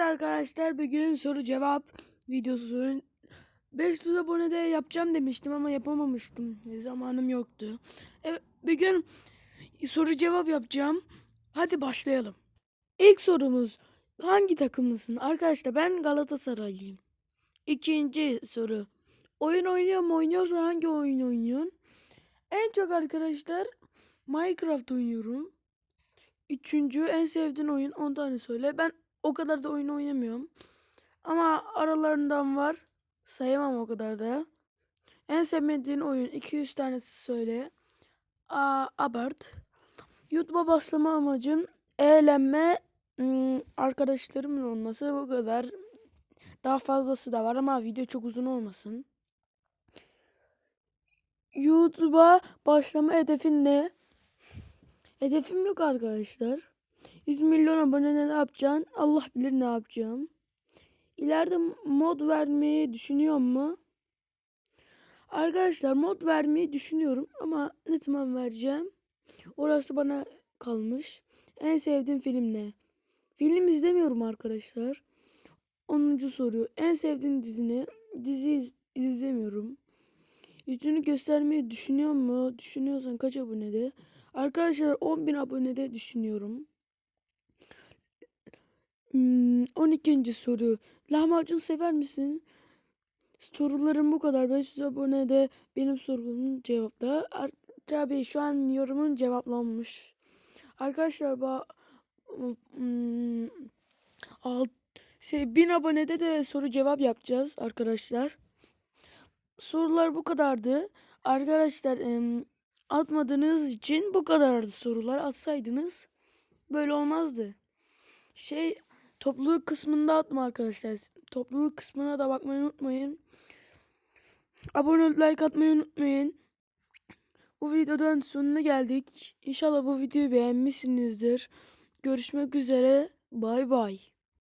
arkadaşlar bugün soru cevap videosu 500 abonede yapacağım demiştim ama yapamamıştım. Zamanım yoktu. Evet, bugün soru cevap yapacağım. Hadi başlayalım. İlk sorumuz hangi takımlısın? Arkadaşlar ben Galatasaraylıyım. İkinci soru. Oyun oynuyor mu? Oynuyorsan hangi oyun oynuyorsun? En çok arkadaşlar Minecraft oynuyorum. Üçüncü en sevdiğin oyun 10 tane söyle. Ben o kadar da oyun oynamıyorum. Ama aralarından var. Sayamam o kadar da. En sevmediğin oyun 200 tanesi söyle. Aa, abart. YouTube'a başlama amacım eğlenme, ım, arkadaşlarımın olması bu kadar. Daha fazlası da var ama video çok uzun olmasın. YouTube'a başlama hedefin ne? Hedefim yok arkadaşlar. 100 milyon abone ne yapacaksın? Allah bilir ne yapacağım. İleride mod vermeyi düşünüyor mu? Arkadaşlar mod vermeyi düşünüyorum ama ne zaman vereceğim? Orası bana kalmış. En sevdiğim film ne? Film izlemiyorum arkadaşlar. 10. soru. En sevdiğin dizi ne? Dizi iz- izlemiyorum. Yüzünü göstermeyi düşünüyor mu? Düşünüyorsan kaç abonede? Arkadaşlar 10.000 abonede düşünüyorum. Hmm, 12. soru. Lahmacun sever misin? Sorularım bu kadar. 500 abonede benim sorumun cevapta. Ar- Tabii şu an yorumun cevaplanmış. Arkadaşlar bu hmm, alt, şey, 1000 abonede de soru cevap yapacağız arkadaşlar. Sorular bu kadardı. Arkadaşlar em, atmadığınız için bu kadardı sorular. Atsaydınız böyle olmazdı. Şey topluluk kısmında atma arkadaşlar. Topluluk kısmına da bakmayı unutmayın. Abone olup like atmayı unutmayın. Bu videodan sonuna geldik. İnşallah bu videoyu beğenmişsinizdir. Görüşmek üzere. Bay bay.